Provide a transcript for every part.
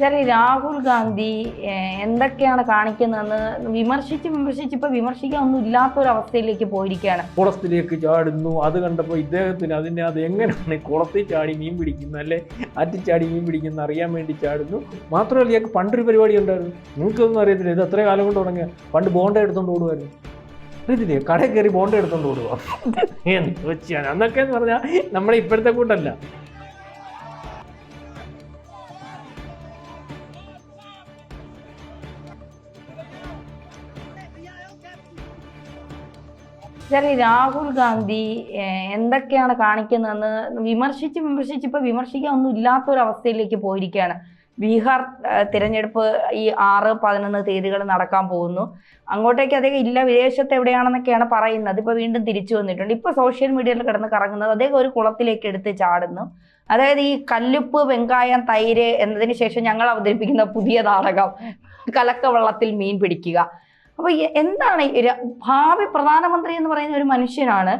ശരി രാഹുൽ ഗാന്ധി എന്തൊക്കെയാണ് കാണിക്കുന്നതെന്ന് വിമർശിച്ച് വിമർശിച്ച് ഇപ്പൊ വിമർശിക്കാൻ ഒന്നും അവസ്ഥയിലേക്ക് പോയിരിക്കുകയാണ്. കുളത്തിലേക്ക് ചാടുന്നു. അത് കണ്ടപ്പോൾ ഇദ്ദേഹത്തിന് അതിനെ അത് എങ്ങനെയാണ് കുളത്തിൽ ചാടി മീൻ പിടിക്കുന്നത് അല്ലെ? അറ്റിച്ചാടി മീൻ പിടിക്കുന്ന അറിയാൻ വേണ്ടി ചാടുന്നു. മാത്രമല്ല ഇയാൾക്ക് പണ്ടൊരു പരിപാടി ഉണ്ടായിരുന്നു. നിങ്ങൾക്കൊന്നും അറിയത്തില്ല. ഇത് എത്ര കാലം കൊണ്ട് തുടങ്ങിയ? പണ്ട് ബോണ്ട എടുത്തോണ്ട് ഓടുമായിരുന്നു അറിയത്തില്ലേ? കടയിൽ കയറി ബോണ്ട എടുത്തോണ്ട് ഓടുക അന്നൊക്കെ എന്ന് പറഞ്ഞാൽ നമ്മളെ ഇപ്പോഴത്തെ കൂട്ടല്ല. ശരി രാഹുൽ ഗാന്ധി എന്തൊക്കെയാണ് കാണിക്കുന്നതെന്ന് വിമർശിച്ച് വിമർശിച്ച് ഇപ്പൊ വിമർശിക്കാൻ ഒന്നും ഇല്ലാത്തൊരവസ്ഥയിലേക്ക് പോയിരിക്കുകയാണ്. ബീഹാർ തിരഞ്ഞെടുപ്പ് ഈ ആറ് പതിനൊന്ന് തീയതികൾ നടക്കാൻ പോകുന്നു. അങ്ങോട്ടേക്ക് അദ്ദേഹം ഇല്ല വിദേശത്ത് എവിടെയാണെന്നൊക്കെയാണ് പറയുന്നത്. ഇപ്പൊ വീണ്ടും തിരിച്ചു വന്നിട്ടുണ്ട്. ഇപ്പൊ സോഷ്യൽ മീഡിയയിൽ കിടന്ന് കറങ്ങുന്നത് അദ്ദേഹം ഒരു കുളത്തിലേക്ക് എടുത്ത് ചാടുന്നു. അതായത് ഈ കല്ലുപ്പ് വെങ്കായം തൈര് എന്നതിന് ശേഷം ഞങ്ങൾ അവതരിപ്പിക്കുന്ന പുതിയ നാടകം കലക്കവെള്ളത്തിൽ മീൻ പിടിക്കുക. അപ്പൊ എന്താണ് ഭാവി പ്രധാനമന്ത്രി എന്ന് പറയുന്ന ഒരു മനുഷ്യനാണ്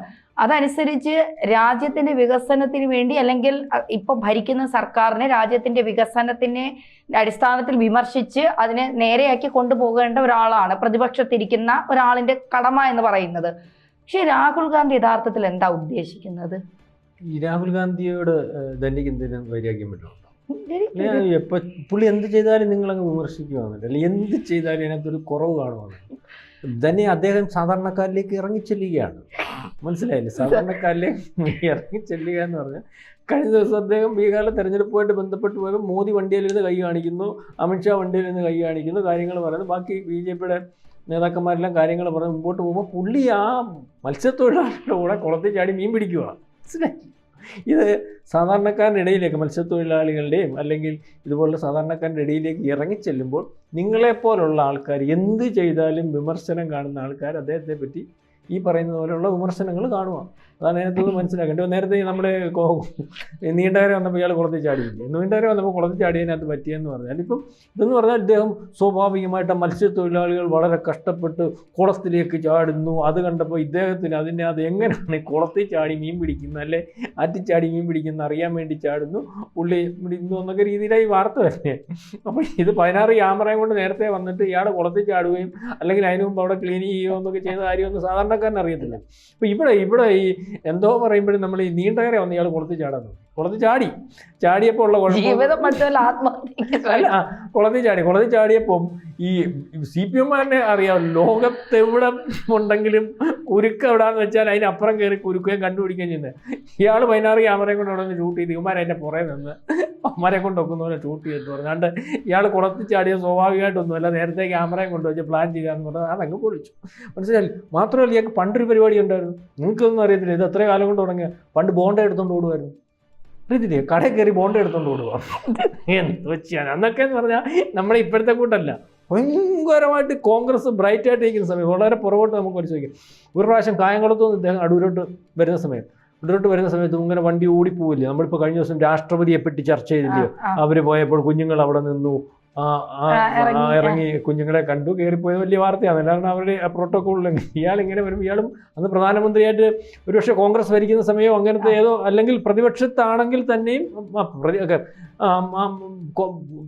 അതനുസരിച്ച് രാജ്യത്തിന്റെ വികസനത്തിന് വേണ്ടി അല്ലെങ്കിൽ ഇപ്പൊ ഭരിക്കുന്ന സർക്കാരിനെ രാജ്യത്തിന്റെ വികസനത്തിന്റെ അടിസ്ഥാനത്തിൽ വിമർശിച്ച് അതിനെ നേരെയാക്കി കൊണ്ടുപോകേണ്ട ഒരാളാണ് പ്രതിപക്ഷത്തിരിക്കുന്ന ഒരാളിന്റെ കടമ എന്ന് പറയുന്നത്. പക്ഷെ രാഹുൽ ഗാന്ധി യഥാർത്ഥത്തിൽ എന്താ ഉദ്ദേശിക്കുന്നത്? ഈ രാഹുൽ ഗാന്ധിയോട് എന്തെങ്കിലും വൈരാഗ്യം പറ്റുന്നുണ്ടോ അല്ലെ പുള്ളി എന്ത് ചെയ്താലും നിങ്ങളങ്ങ് വിമർശിക്കുകയാണല്ലോ അല്ലെങ്കിൽ എന്ത് ചെയ്താലും അതിനകത്തൊരു കുറവ് കാണുവാണ്. തന്നെ അദ്ദേഹം സാധാരണക്കാരിലേക്ക് ഇറങ്ങിച്ചെല്ലുകയാണ്. മനസ്സിലായില്ലേ? സാധാരണക്കാരിലേക്ക് ഇറങ്ങിച്ചെല്ലുക എന്ന് പറഞ്ഞാൽ കഴിഞ്ഞ ദിവസം അദ്ദേഹം ബീഹാറിലെ തെരഞ്ഞെടുപ്പുമായിട്ട് ബന്ധപ്പെട്ട് പോയപ്പോൾ മോദി വണ്ടിയിലിരുന്ന് കൈ കാണിക്കുന്നു അമിത്ഷാ വണ്ടിയിലിരുന്ന് കൈ കാണിക്കുന്നു കാര്യങ്ങൾ പറയുന്നു. ബാക്കി ബി ജെ പിയുടെ നേതാക്കന്മാരെല്ലാം കാര്യങ്ങൾ പറഞ്ഞ് മുമ്പോട്ട് പോകുമ്പോൾ പുള്ളി ആ മത്സ്യത്തൊഴിലാളികളുടെ കൂടെ കുളത്തിൽ ചാടി മീൻ പിടിക്കുക മനസ്സിലായി? ഇത് സാധാരണക്കാരുടെ ഇടയിലേക്ക് മത്സ്യത്തൊഴിലാളികളുടെയും അല്ലെങ്കിൽ ഇതുപോലുള്ള സാധാരണക്കാരുടെ ഇടയിലേക്ക് ഇറങ്ങിച്ചെല്ലുമ്പോൾ നിങ്ങളെപ്പോലുള്ള ആൾക്കാർ എന്ത് ചെയ്താലും വിമർശനം കാണുന്ന ആൾക്കാർ അദ്ദേഹത്തെ പറ്റി ഈ പറയുന്ന പോലെയുള്ള വിമർശനങ്ങൾ കാണുക. അതാണ് അതിനകത്ത് മനസ്സിലാക്കേണ്ടത്. നേരത്തെ നമ്മുടെ നീണ്ടകര വന്നപ്പോൾ ഇയാൾ കുളത്തിൽ ചാടിയില്ലേ? നീണ്ടകര വന്നപ്പോൾ കുളത്തിൽ ചാടിയതിനകത്ത് പറ്റിയെന്ന് പറഞ്ഞാൽ ഇപ്പം ഇതെന്ന് പറഞ്ഞാൽ ഇദ്ദേഹം സ്വാഭാവികമായിട്ട് മത്സ്യത്തൊഴിലാളികൾ വളരെ കഷ്ടപ്പെട്ട് കുളത്തിലേക്ക് ചാടുന്നു. അത് കണ്ടപ്പോൾ ഇദ്ദേഹത്തിന് അതിന്റെ അത് എങ്ങനെയാണ് കുളത്തിൽ ചാടി മീൻ പിടിക്കുന്നത് അല്ലെ? ആറ്റിച്ചാടി മീൻ പിടിക്കുന്ന അറിയാൻ വേണ്ടി ചാടുന്നു. പുള്ളി പിടിക്കുന്നു എന്നൊക്കെ രീതിയിലായി വാർത്ത വരുന്നത് അപ്പോൾ ഇത് പതിനാറ് ക്യാമറയും കൊണ്ട് നേരത്തെ വന്നിട്ട് ഇയാളെ കുളത്തിൽ ചാടുകയും അല്ലെങ്കിൽ അതിന് മുമ്പ് അവിടെ ക്ലീൻ ചെയ്യുകയോ എന്നൊക്കെ ചെയ്യുന്ന കാര്യമൊന്നും സാധാരണക്കാരൻ അറിയത്തില്ല അപ്പോൾ ഇവിടെ ഇവിടെ ഈ എന്തോ പറയുമ്പോഴും നമ്മൾ ഈ നീണ്ടകരെ വന്ന് ഇയാൾ ചാടാൻ നോക്കി. കുളത്തിൽ ചാടി. ചാടിയപ്പോൾ ഉള്ള കുഴപ്പം കുളത്തിൽ ചാടി. കുളത്തിൽ ചാടിയപ്പം ഈ സി പി എമ്മാരനെ അറിയാം ലോകത്തെവിടെ ഉണ്ടെങ്കിലും കുരുക്ക് എവിടാന്ന് വെച്ചാൽ അതിനപ്പുറം കയറി കുരുക്കുകയും കണ്ടുപിടിക്കുകയും ചെയ്യുന്നത്. ഇയാൾ പതിനാറ് ക്യാമറയും കൊണ്ട് അവിടെ ഷൂട്ട് ചെയ്ത് ഇവന്മാർ അതിന്റെ പുറകെ നിന്ന് അമ്മരെ കൊണ്ട് ഒക്കുന്നവരെ പോലെ ഷൂട്ട് ചെയ്തെന്ന് പറഞ്ഞാണ്ട് ഇയാൾ കുളത്തിൽ ചാടിയ സ്വാഭാവികമായിട്ടൊന്നുമല്ല. നേരത്തെ ക്യാമറയും കൊണ്ട് വെച്ച് പ്ലാൻ ചെയ്യാന്ന് പറഞ്ഞാൽ അതങ്ങ് പൊളിച്ചു. മനസ്സിലായി മാത്രമല്ല ഇയാൾക്ക് പണ്ടൊരു പരിപാടി ഉണ്ടായിരുന്നു. നിങ്ങൾക്കൊന്നും അറിയത്തില്ല. ഇത് എത്ര കാലം കൊണ്ട് തുടങ്ങിയ? പണ്ട് ബോണ്ട എടുത്തുകൊണ്ട് ഓടുമായിരുന്നു അറിയത്തില്ലേ കടയിൽ കയറി ബോണ്ട എടുത്തോണ്ട് കൊടുക്കാം എന്ത് വെച്ചാണ് അന്നൊക്കെ എന്ന് പറഞ്ഞാൽ നമ്മുടെ ഇപ്പോഴത്തെ കൂട്ടല്ല. ഭയങ്കരമായിട്ട് കോൺഗ്രസ് ബ്രൈറ്റ് ആയിട്ട് ഇരിക്കുന്ന സമയം. വളരെ പുറകോട്ട് നമുക്ക് വലിച്ചു വയ്ക്കാം ഒരു പ്രാവശ്യം കായംകുളത്ത് നിന്ന് ഇദ്ദേഹം അടൂരോട്ട് വരുന്ന സമയം. അടൂരോട്ട് വരുന്ന സമയത്ത് ഇങ്ങനെ വണ്ടി ഓടിപ്പോവില്ലേ? നമ്മളിപ്പോൾ കഴിഞ്ഞ ദിവസം രാഷ്ട്രപതിയെ പറ്റി ചർച്ച ചെയ്തില്ലേ? അവർ പോയപ്പോൾ കുഞ്ഞുങ്ങൾ അവിടെ നിന്നു. ഇറങ്ങി, ആ, ഇറങ്ങി. കുഞ്ഞുങ്ങളെ കണ്ടു കയറിപ്പോയത് വലിയ വാർത്തയാണ്. കാരണം അവരുടെ പ്രോട്ടോക്കോളിൽ ഇയാൾ ഇങ്ങനെ വരും. ഇയാളും അന്ന് പ്രധാനമന്ത്രിയായിട്ട് ഒരുപക്ഷെ കോൺഗ്രസ് ഭരിക്കുന്ന സമയം അങ്ങനത്തെ ഏതോ അല്ലെങ്കിൽ പ്രതിപക്ഷത്താണെങ്കിൽ തന്നെയും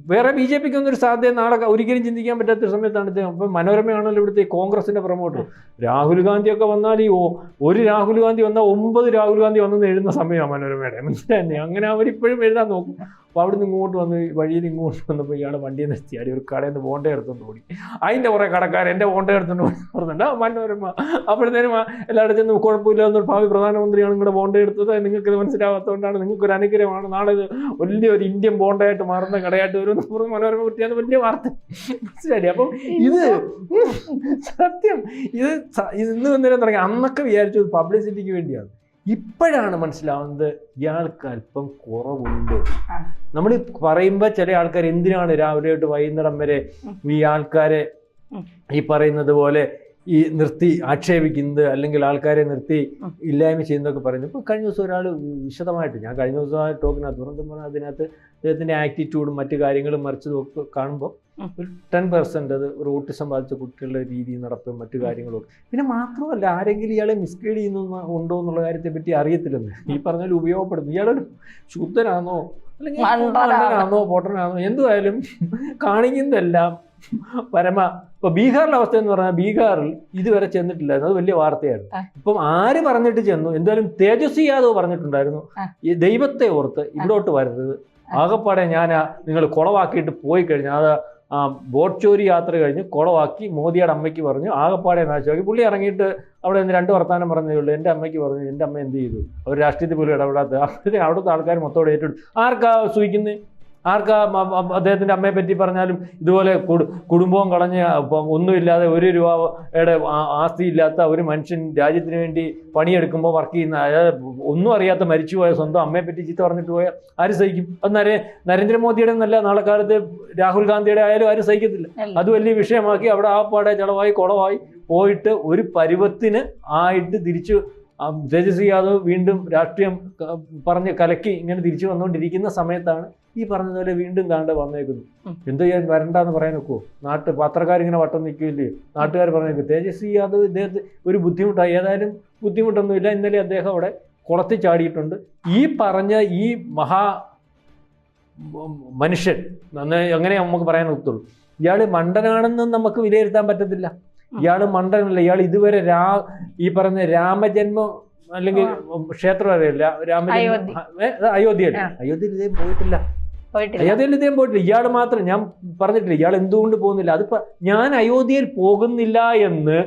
വേറെ ബി ജെ പിക്ക് ഒന്നും ഒരു സാധ്യത നാളെ ഒരിക്കലും ചിന്തിക്കാൻ പറ്റാത്ത ഒരു സമയത്താണ് ഇദ്ദേഹം. അപ്പം മനോരമയാണല്ലോ ഇവിടുത്തെ കോൺഗ്രസിന്റെ കോൺഗ്രസിന്റെ പ്രൊമോട്ടർ. രാഹുൽ ഗാന്ധിയൊക്കെ വന്നാൽ ഈ ഓ- ഒരു രാഹുൽ ഗാന്ധി വന്നാൽ ഒമ്പത് രാഹുൽ ഗാന്ധി വന്നെന്ന് എഴുതുന്ന സമയമാണ് മനോരമയുടെ. മനസ്സിലായി അങ്ങനെ അവരിപ്പോഴും എഴുതാൻ നോക്കും. അപ്പോൾ അവിടുന്ന് ഇങ്ങോട്ട് വന്ന് വഴിയിൽ ഇങ്ങോട്ട് വന്നപ്പോൾ ഇയാൾ വണ്ടിയിൽ നിർത്തി അടി ഒരു കടയിൽ നിന്ന് ബോണ്ട എടുത്തുകൊണ്ട് ഓടി. അതിന്റെ കുറേ കടക്കാർ എന്റെ ബോണ്ട എടുത്തുകൊണ്ട് ഓടി. പറഞ്ഞിട്ടുണ്ട് മനോരമ അപ്പോഴത്തേനും എല്ലായിടത്തും ചെന്ന് കുഴപ്പമില്ല എന്നൊരു ഭാവി പ്രധാനമന്ത്രിയാണ് നിങ്ങളുടെ ബോണ്ട എടുത്തത്. നിങ്ങൾക്ക് ഇത് മനസ്സിലാവാത്തതുകൊണ്ടാണ് നിങ്ങൾക്കൊരു അനുഗ്രഹമാണ്. നാളെ ഇത് വലിയൊരു ഇന്ത്യൻ ബോണ്ടയായിട്ട് മാറുന്ന കടയായിട്ട് വരും എന്ന് പറഞ്ഞ് മനോരമ കുട്ടിയാണ്. വലിയ വാർത്ത. മനസ്സിലായി അപ്പം ഇത് സത്യം ഇത് ഇന്ന് വന്നേരം തുടങ്ങി. അന്നൊക്കെ വിചാരിച്ചു പബ്ലിസിറ്റിക്ക് വേണ്ടിയാണ്. ഇപ്പോഴാണ് മനസ്സിലാവുന്നത് ഇയാൾക്ക് അല്പം കുറവുണ്ട്. നമ്മൾ പറയുമ്പോൾ ചില ആൾക്കാർ എന്തിനാണ് രാവിലെ തൊട്ട് വൈകുന്നേരം വരെ ഈ ആൾക്കാരെ ഈ പറയുന്നത് പോലെ ഈ നിർത്തി ആക്ഷേപിക്കുന്നത് അല്ലെങ്കിൽ ആൾക്കാരെ നിർത്തി. ഇല്ലായ്മ ചെയ്യുന്നതൊക്കെ പറയുന്നത്. ഇപ്പോൾ കഴിഞ്ഞ ദിവസം ഒരാൾ വിശദമായിട്ട് ഞാൻ കഴിഞ്ഞ ദിവസം ആ ടോക്കിനകത്ത് പറഞ്ഞു പറഞ്ഞാൽ അതിനകത്ത് അദ്ദേഹത്തിന്റെ ആറ്റിറ്റ്യൂഡും മറ്റു കാര്യങ്ങളും മറിച്ച് നോക്കി കാണുമ്പോൾ ഒരു ടെൻ പെർസെന്റ് അത് ഒരു ഓട്ടിസം ബാധിച്ച കുട്ടികളുടെ രീതി നടപ്പും മറ്റു കാര്യങ്ങളും പിന്നെ മാത്രമല്ല ആരെങ്കിലും ഇയാളെ മിസ്ഗൈഡ് ചെയ്യുന്നു ഉണ്ടോ എന്നുള്ള കാര്യത്തെ പറ്റി അറിയത്തില്ലെന്ന്. ഈ പറഞ്ഞാൽ ഉപയോഗപ്പെടുന്നു. ഇയാളൊരു ശുദ്ധനാണോ അല്ലെങ്കിൽ? പോട്ടനാണോ പൊട്ടനാണോ എന്തായാലും കാണിക്കുന്നതെല്ലാം പരമ ഇപ്പൊ ബീഹാറിലെ അവസ്ഥ എന്ന് പറഞ്ഞാൽ ബീഹാറിൽ ഇതുവരെ ചെന്നിട്ടില്ലായിരുന്നു. അത് വലിയ വാർത്തയാണ്. ഇപ്പം ആര് പറഞ്ഞിട്ട് ചെന്നു? എന്തായാലും തേജസ്വി യാദവ് പറഞ്ഞിട്ടുണ്ടായിരുന്നു. ഈ ദൈവത്തെ ഓർത്ത് ഇവിടോട്ട് വരരുത്. ആകപ്പാടെ ഞാൻ നിങ്ങൾ കുളവാക്കിയിട്ട് പോയി കഴിഞ്ഞാൽ അത് ആ ബോട്ട് ചോരി യാത്ര കഴിഞ്ഞ് കുളവാക്കി മോദിയുടെ അമ്മയ്ക്ക് പറഞ്ഞു ആകപ്പാടെ നാശമാക്കി പുള്ളി ഇറങ്ങിയിട്ട് അവിടെ നിന്ന് രണ്ട് വർത്താനം പറഞ്ഞേ ഉള്ളൂ. എന്റെ അമ്മയ്ക്ക് പറഞ്ഞു എന്റെ അമ്മ എന്ത് ചെയ്തു? അവർ രാഷ്ട്രീയത്തിൽ പോലും ഇടപെടാത്ത അവിടുത്തെ ആൾക്കാർ മൊത്തം ഏറ്റെടുത്തു. ആർക്കാ സൂഹിക്കുന്നത് ആർക്കാ അദ്ദേഹത്തിന്റെ അമ്മയെ പറ്റി പറഞ്ഞാലും ഇതുപോലെ കുടുംബവും കളഞ്ഞ് ഒന്നുമില്ലാതെ ഒരു രൂപയുടെ ആസ്തി ഇല്ലാത്ത ഒരു മനുഷ്യൻ രാജ്യത്തിന് വേണ്ടി പണിയെടുക്കുമ്പോൾ വർക്ക് ചെയ്യുന്ന അയാൾ ഒന്നും അറിയാത്ത മരിച്ചുപോയ സ്വന്തം അമ്മയെ പറ്റി ചീത്ത പറഞ്ഞിട്ട് പോയാൽ ആര് സഹിക്കും? അത് നരേ നരേന്ദ്രമോദിയുടെ എന്നല്ല നാളെ കാലത്ത് രാഹുൽ ഗാന്ധിയുടെ ആയാലും ആരും സഹിക്കത്തില്ല. അത് വലിയ വിഷയമാക്കി അവിടെ ആ പാടെ ചളവായി കുളവായി പോയിട്ട് ഒരു പരുവത്തിന് ആയിട്ട് തിരിച്ചു തേജസ്വി യാദവ് വീണ്ടും രാഷ്ട്രീയം പറഞ്ഞ് കലക്കി ഇങ്ങനെ തിരിച്ചു വന്നുകൊണ്ടിരിക്കുന്ന സമയത്താണ് ഈ പറഞ്ഞതുപോലെ വീണ്ടും താണ്ട് വന്നേക്കുന്നു. എന്ത് ചെയ്യാൻ വരണ്ടെന്ന് പറയാൻ നോക്കുമോ നാട്ട് പത്രക്കാരിങ്ങനെ വട്ടം നിൽക്കില്ലേ നാട്ടുകാർ പറഞ്ഞേക്കും തേജസ്വി യാദവ് ഇദ്ദേഹത്തെ ഒരു ബുദ്ധിമുട്ടായി ഏതായാലും ബുദ്ധിമുട്ടൊന്നുമില്ല ഇന്നലെ അദ്ദേഹം അവിടെ കുളത്തി ചാടിയിട്ടുണ്ട്. ഈ പറഞ്ഞ ഈ മഹാ മനുഷ്യൻ അങ്ങനെ നമുക്ക് പറയാൻ ഒത്തുള്ളൂ ഇയാൾ മണ്ടനാണെന്ന് നമുക്ക് വിലയിരുത്താൻ പറ്റത്തില്ല. ഇയാൾ മണ്ടനല്ല ഇയാൾ ഇതുവരെ രാ ഈ പറഞ്ഞ രാമജന്മം അല്ലെങ്കിൽ ക്ഷേത്രം അറിയില്ല. രാമജന്മ അയോധ്യ. അത് അയോധ്യയിൽ അയോധ്യയിൽ ഇദ്ദേഹം പോയിട്ടില്ല. പോയിട്ടില്ല. അയോധ്യയിൽ ഇദ്ദേഹം പോയിട്ടില്ല. ഇയാൾ മാത്രം ഞാൻ പറഞ്ഞിട്ടില്ല ഇയാൾ എന്തുകൊണ്ട് പോകുന്നില്ല. അതിപ്പോ ഞാൻ അയോധ്യയിൽ പോകുന്നില്ല എന്ന്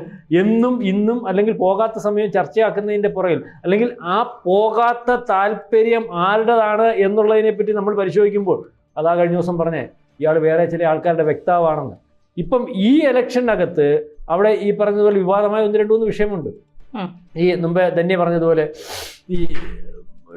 എന്നും ഇന്നും അല്ലെങ്കിൽ പോകാത്ത സമയം ചർച്ചയാക്കുന്നതിന്റെ പുറകിൽ അല്ലെങ്കിൽ ആ പോകാത്ത താല്പര്യം ആരുടേതാണ് എന്നുള്ളതിനെ പറ്റി നമ്മൾ പരിശോധിക്കുമ്പോൾ അതാ കഴിഞ്ഞ ദിവസം പറഞ്ഞേ ഇയാൾ വേറെ ചില ആൾക്കാരുടെ വ്യക്താവാണെന്ന്. ഇപ്പം ഈ ഇലക്ഷനകത്ത് അവിടെ ഈ പറഞ്ഞതുപോലെ വിവാദമായ ഒന്ന് രണ്ട് മൂന്ന് വിഷയമുണ്ട്. ഈ മുമ്പേ ധന്യ പറഞ്ഞതുപോലെ ഈ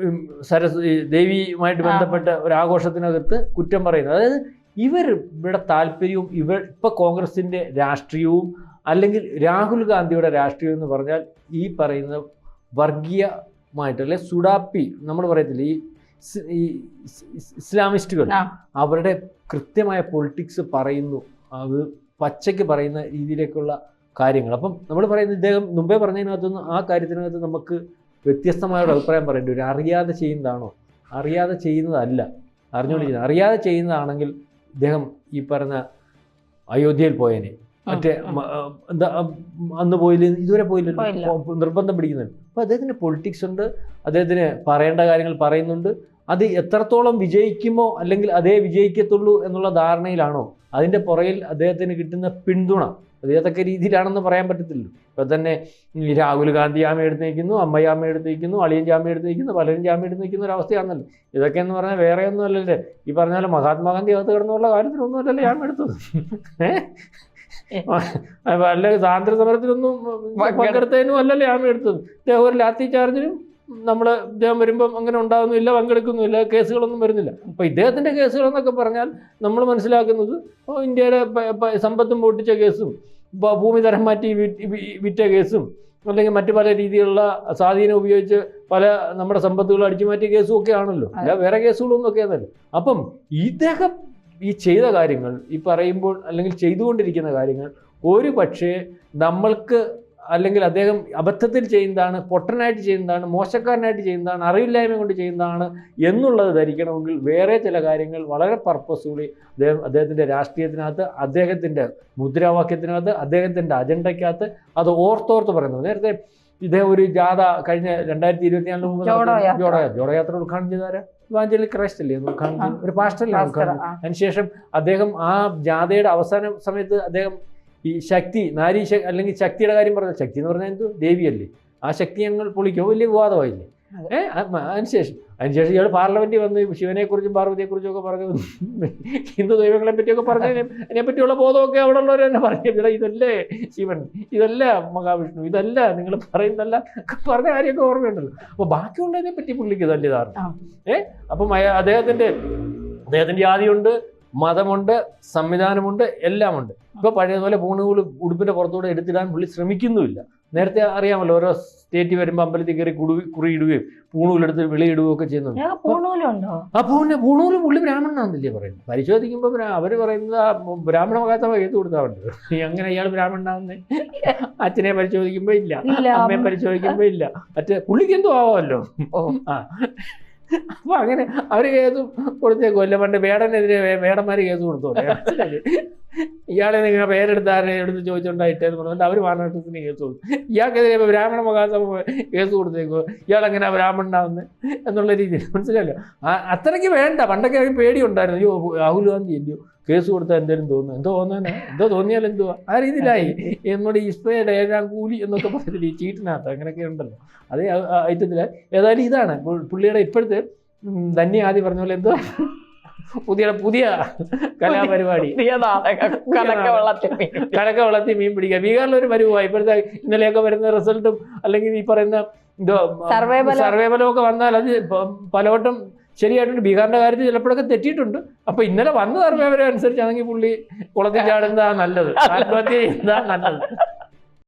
ഉം, സരസ് ഈ ദേവിയുമായിട്ട് ബന്ധപ്പെട്ട ഒരു ആഘോഷത്തിനകത്ത് കുറ്റം പറയുന്നത്. അതായത് ഇവർ ഇവിടെ താല്പര്യവും ഇവർ ഇപ്പൊ കോൺഗ്രസിന്റെ രാഷ്ട്രീയവും അല്ലെങ്കിൽ രാഹുൽ ഗാന്ധിയുടെ രാഷ്ട്രീയം എന്ന് പറഞ്ഞാൽ ഈ പറയുന്ന വർഗീയമായിട്ട് അല്ലെ സുഡാപ്പി നമ്മൾ പറയത്തില്ല ഈ ഇസ്ലാമിസ്റ്റുകൾ അവരുടെ കൃത്യമായ പൊളിറ്റിക്സ് പറയുന്നു. അത് പച്ചയ്ക്ക് പറയുന്ന രീതിയിലേക്കുള്ള കാര്യങ്ങൾ. അപ്പം നമ്മൾ പറയുന്നത് ഇദ്ദേഹം മുമ്പേ പറഞ്ഞതിനകത്തുനിന്ന് ആ കാര്യത്തിനകത്ത് നമുക്ക് വ്യത്യസ്തമായ ഒരു അഭിപ്രായം പറയേണ്ടി വരും. അറിയാതെ ചെയ്യുന്നതാണോ? അറിയാതെ ചെയ്യുന്നതല്ല. അറിഞ്ഞുകൊണ്ട് ചെയ്യുന്നത് അറിയാതെ ചെയ്യുന്നതാണെങ്കിൽ ഇദ്ദേഹം ഈ പറഞ്ഞ അയോധ്യയിൽ പോയേനെ. മറ്റേ എന്താ അന്ന് പോയില്ല? ഇതുവരെ പോയില്ല. പോയില്ലല്ലോ നിർബന്ധം പിടിക്കുന്നുണ്ട് അപ്പോൾ അദ്ദേഹത്തിന് പൊളിറ്റിക്സ് ഉണ്ട്. അദ്ദേഹത്തിന് പറയേണ്ട കാര്യങ്ങൾ പറയുന്നുണ്ട്. അത് എത്രത്തോളം വിജയിക്കുമോ അല്ലെങ്കിൽ അതേ വിജയിക്കത്തുള്ളൂ എന്നുള്ള ധാരണയിലാണോ അതിന്റെ പുറയിൽ അദ്ദേഹത്തിന് കിട്ടുന്ന പിന്തുണ അത് ഏതൊക്കെ രീതിയിലാണെന്ന് പറയാൻ പറ്റത്തില്ല ഇപ്പം തന്നെ ഈ രാഹുൽ ഗാന്ധി ജാമ്യം എടുത്ത് നിൽക്കുന്നു അമ്മ ജാമ്യം എടുത്ത് നിൽക്കുന്നു അളിയൻ ജാമ്യം എടുത്ത് നിൽക്കുന്നു പലരും ജാമ്യം എടുത്ത് നിൽക്കുന്ന ഒരു അവസ്ഥയാണല്ലോ. ഇതൊക്കെ എന്ന് പറഞ്ഞാൽ വേറെ ഒന്നും അല്ലല്ലേ. ഈ പറഞ്ഞ പോലെ മഹാത്മാഗാന്ധി അകത്ത് കിടന്നുള്ള കാര്യത്തിലൊന്നും അല്ലല്ലോ ജാമ്യം എടുത്തത്. ഏഹ് അല്ല സ്വാതന്ത്ര്യ സമരത്തിലൊന്നും പങ്കെടു- പങ്കെടുത്തതിനും അല്ലല്ലോ ജാമ്യം എടുത്തത്. ഒരു ലാത്തി ചാർജിനും നമ്മൾ ഇദ്ദേഹം വരുമ്പം അങ്ങനെ ഉണ്ടാകുന്നില്ല പങ്കെടുക്കുന്നില്ല കേസുകളൊന്നും വരുന്നില്ല. അപ്പോൾ ഇദ്ദേഹത്തിന്റെ കേസുകൾ എന്നൊക്കെ പറഞ്ഞാൽ നമ്മൾ മനസ്സിലാക്കുന്നത് ഇന്ത്യയുടെ സമ്പത്തും പൊട്ടിച്ച കേസും ഭൂമി തരം മാറ്റി വിറ്റ കേസും അല്ലെങ്കിൽ മറ്റു പല രീതിയിലുള്ള സ്വാധീനം ഉപയോഗിച്ച് പല നമ്മുടെ സമ്പത്തുകൾ അടിച്ചു മാറ്റിയ കേസും ഒക്കെ ആണല്ലോ. അല്ല വേറെ കേസുകളൊന്നും ഒക്കെ ആണല്ലോ. അപ്പം ഇദ്ദേഹം ഈ ചെയ്ത കാര്യങ്ങൾ ഈ പറയുമ്പോൾ അല്ലെങ്കിൽ ചെയ്തുകൊണ്ടിരിക്കുന്ന കാര്യങ്ങൾ ഒരു പക്ഷേ നമ്മൾക്ക് അല്ലെങ്കിൽ അദ്ദേഹം അബദ്ധത്തിൽ ചെയ്യുന്നതാണ് പൊട്ടനായിട്ട് ചെയ്യുന്നതാണ് മോശക്കാരനായിട്ട് ചെയ്യുന്നതാണ് അറിവില്ലായ്മ കൊണ്ട് ചെയ്യുന്നതാണ് എന്നുള്ളത് ധരിക്കണമെങ്കിൽ വേറെ ചില കാര്യങ്ങൾ വളരെ പർപ്പസ്ഫുള്ളി അദ്ദേഹം അദ്ദേഹത്തിന്റെ രാഷ്ട്രീയത്തിനകത്ത് അദ്ദേഹത്തിന്റെ മുദ്രാവാക്യത്തിനകത്ത് അദ്ദേഹത്തിന്റെ അജണ്ടയ്ക്കകത്ത് അത് ഓർത്തോർത്ത് പറയുന്നത് നേരത്തെ ഇദ്ദേഹം ഒരു ജാഥ കഴിഞ്ഞ രണ്ടായിരത്തി ഇരുപത്തിനാലിന് മുമ്പ് ജോഡയാ ജോഡയാത്ര യാത്ര. ജോഡോ യാത്ര. ഉദ്ഘാടനം ചെയ്താരാ ഇവാഞ്ചലി ക്രൈസ്റ്റ് അല്ലേ ഉദ്ഘാടനം ഒരു പാസ്റ്ററിലാണ് പാസ്റ്റർ, ഉദ്ഘാടനം. അതിനുശേഷം അദ്ദേഹം ആ ജാഥയുടെ അവസാന സമയത്ത് അദ്ദേഹം ഈ ശക്തി നാരി അല്ലെങ്കിൽ ശക്തിയുടെ കാര്യം പറഞ്ഞാൽ ശക്തി എന്ന് പറഞ്ഞാൽ എന്തോ? ദേവിയല്ലേ. ആ ശക്തി ഞങ്ങൾ പൊളിക്കുമോ വലിയ വിവാദമായില്ലേ? ഏ ഏഹ് അതിനുശേഷം അതിനുശേഷം ഇയാൾ പാർലമെന്റിൽ വന്ന് ശിവനെക്കുറിച്ചും പാർവതിയെക്കുറിച്ചും ഒക്കെ പറഞ്ഞു. ഹിന്ദു ദൈവങ്ങളെ പറ്റിയൊക്കെ പറഞ്ഞു. അതിനെ പറ്റിയുള്ള ബോധമൊക്കെ അവിടെ ഉള്ളവർ തന്നെ പറഞ്ഞു. ഇവിടെ ഇതല്ലേ ശിവൻ ഇതല്ല മഹാവിഷ്ണു ഇതല്ല നിങ്ങൾ പറയുന്നതല്ല പറഞ്ഞ കാര്യമൊക്കെ ഓർമ്മയുണ്ടല്ലോ. അപ്പോൾ ബാക്കിയുള്ളതിനെ പറ്റി പുള്ളിക്ക് തല്ലിയതാണ് ഏഹ് അപ്പം അദ്ദേഹത്തിന്റെ അദ്ദേഹത്തിന്റെ ജാതിയുണ്ട് മതമുണ്ട് സംവിധാനമുണ്ട് എല്ലാമുണ്ട്. ഇപ്പൊ പഴയതുപോലെ പൂണൂൽ ഉടുപ്പിന്റെ പുറത്തൂടെ എടുത്തിടാൻ പുള്ളി ശ്രമിക്കുന്നുമില്ല. നേരത്തെ അറിയാമല്ലോ ഓരോ സ്റ്റേറ്റ് വരുമ്പോൾ അമ്പലത്തിൽ കയറി കുടുവി കുറിയിടുകയും പൂണൂലെടുത്ത് വെളിയിടുകയും ഒക്കെ ചെയ്യുന്നുണ്ട്. ആ പൂണൂലുണ്ടോ? പൂണൂലും പുള്ളി ബ്രാഹ്മണനാണെന്നില്ലേ പറയുന്നത്. പരിശോധിക്കുമ്പോൾ അവർ പറയുന്നത് ആ ബ്രാഹ്മണ മകാത്ത കേസ് കൊടുത്താറുണ്ട് അങ്ങനെ ഇയാൾ ബ്രാഹ്മണനാണെന്ന് അച്ഛനെ പരിശോധിക്കുമ്പോ ഇല്ല. അമ്മയെ പരിശോധിക്കുമ്പോ ഇല്ല. അച്ഛൻ പുള്ളിക്ക് എന്തോ ആവാമല്ലോ. ആ. അപ്പൊ അങ്ങനെ അവർ കേസ് കൊടുത്തേക്കുമല്ലോ പണ്ട് വേടനെതിരെ മേടന്മാര് കേസ് കൊടുത്തു ഇയാളെ നിങ്ങൾ പേരെടുത്ത് ആരെ എടുത്ത് ചോദിച്ചോണ്ടായിട്ടേന്ന് പറഞ്ഞിട്ട് അവർ മാനവട്ടത്തിന് കേസ് കൊടുത്തു. ഇയാൾക്കെതിരെ ഇപ്പോൾ ബ്രാഹ്മണ മഹാസഭ കേസ് കൊടുത്തേക്കോ? ഇയാളെങ്ങനെ ബ്രാഹ്മണനാവുന്നത് എന്നുള്ള രീതിയിൽ മനസ്സിലല്ലോ ആ അത്രയ്ക്ക് വേണ്ട. പണ്ടൊക്കെ പേടി പേടിയുണ്ടായിരുന്നു. അയ്യോ രാഹുൽ ഗാന്ധി അല്ലയോ കേസ് കൊടുത്താൽ എന്തേലും തോന്നുന്നു? എന്തോ തോന്നാനാ എന്തോ തോന്നിയാൽ എന്തുവാ? ആ രീതിയിലായി. എന്നോട് ഇസ്പയുടെ ഏഴാം കൂലി എന്നൊക്കെ പറഞ്ഞില്ല ഈ ചീട്ടിനകത്ത് അങ്ങനെയൊക്കെ ഉണ്ടല്ലോ. അതേ ഐറ്റത്തിൽ ഏതായാലും ഇതാണ്. പുള്ളിയുടെ ഇപ്പോഴത്തെ ധന്യ ആദ്യം പറഞ്ഞ പോലെ എന്തോ പുതിയ പുതിയ കലാപരിപാടി. കലക്ക വെള്ളത്തിൽ മീൻ പിടിക്കുക ബീഹാറിൽ ഒരു പരിവായി ഇപ്പോഴത്തെ ഇന്നലെയൊക്കെ വരുന്ന റിസൾട്ടും അല്ലെങ്കിൽ ഈ പറയുന്ന എന്തോ സർവേ ഫലം. ഒക്കെ ഫലമൊക്കെ വന്നാൽ അത് പലവട്ടം ശരിയായിട്ടുണ്ട്. ബീഹാറിന്റെ കാര്യത്തിൽ ചിലപ്പോഴൊക്കെ തെറ്റിയിട്ടുണ്ട്. അപ്പൊ ഇന്നലെ വന്ന സർവേ ഫലം അനുസരിച്ചാണെങ്കിൽ പുള്ളി കുളത്തിൽ ചാടുന്നതാ നല്ലത്. ആത്മഹത്യ ചെയ്യുന്നതാ നല്ലത്.